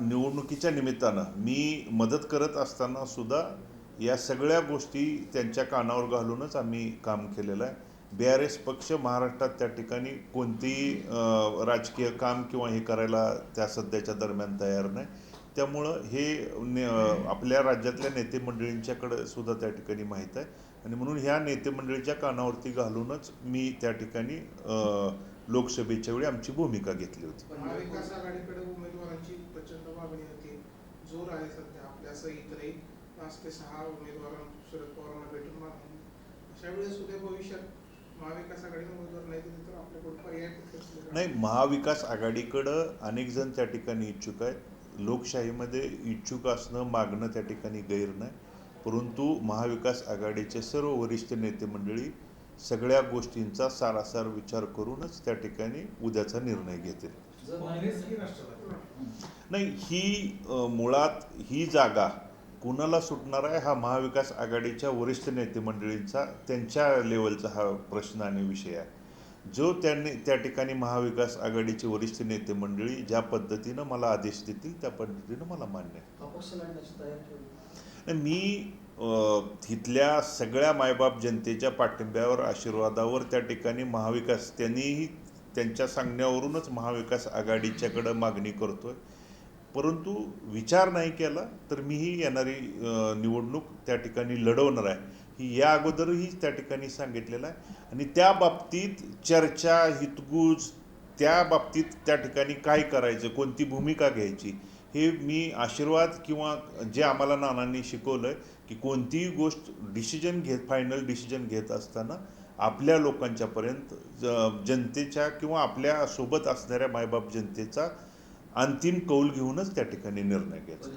निवडणुकीच्या निमित्तानं मी मदत करत असताना सुद्धा या सगळ्या गोष्टी त्यांच्या कानावर घालूनच आम्ही काम केलेलं आहे. बी आर एस पक्ष महाराष्ट्रात त्या ठिकाणी कोणतेही राजकीय काम किंवा हे करायला त्या सध्याच्या दरम्यान तयार नाही. त्यामुळं हे ने आपल्या राज्यातल्या नेते मंडळींच्याकडे सुद्धा त्या ठिकाणी माहीत आहे. आणि म्हणून ह्या नेते मंडळीच्या कानावरती घालूनच मी त्या ठिकाणी लोकसभेच्या वेळी आमची भूमिका घेतली होती महाविकास आघाडीकडे उमेदवारांची प्रचंड मागणी होती जोर आहे सध्या आपल्यासह इतरही पाच ते सहा उमेदवार शरद पवारांना भेटून मागणी अशा वेळेस उद्या भविष्यात महाविकास आघाडीने उमेदवार नाही दिले तर आपल्याकडे पर्याय कुठले असतील? नाही. महाविकास आघाडीकडं अनेक जण त्या ठिकाणी इच्छुक आहेत. लोकशाहीमध्ये इच्छुक असणं मागणं त्या ठिकाणी गैर नाही. परंतु महाविकास आघाडीचे सर्व वरिष्ठ नेते मंडळी सगळ्या गोष्टींचा सारासार विचार करूनच त्या ठिकाणी उद्याचा निर्णय घेतील. नाही ही मुळात ही जागा कुणाला सुटणार आहे हा महाविकास आघाडीच्या वरिष्ठ नेते मंडळींचा त्यांच्या लेवलचा हा प्रश्न आणि विषय आहे. जो त्यांनी त्या ठिकाणी महाविकास आघाडीचे वरिष्ठ नेते मंडळी ज्या पद्धतीनं मला आदेश देतील त्या पद्धतीनं मला मान्य आहे. मी अ, इथल्या सगळ्या मायबाप जनतेच्या पाठिंब्यावर आशीर्वादावर त्या ठिकाणी महाविकास त्यांनीही त्यांच्या सांगण्यावरूनच महाविकास आघाडीच्याकडं मागणी करतोय. परंतु विचार नाही केला तर मीही येणारी निवडणूक त्या ठिकाणी लढवणार आहे. ही या अगोदरही त्या ठिकाणी सांगितलेलं आहे. आणि त्या बाबतीत चर्चा हितगुज त्या बाबतीत त्या ठिकाणी काय करायचं कोणती भूमिका घ्यायची हे मी आशीर्वाद किंवा जे आम्हाला नानांनी शिकवलं आहे की कोणतीही गोष्ट डिसिजन घेत फायनल डिसिजन घेत असताना आपल्या लोकांच्यापर्यंत ज- जनतेच्या किंवा आपल्यासोबत असणाऱ्या मायबाप जनतेचा अंतिम कौल घेऊनच त्या ठिकाणी निर्णय घ्यायचा.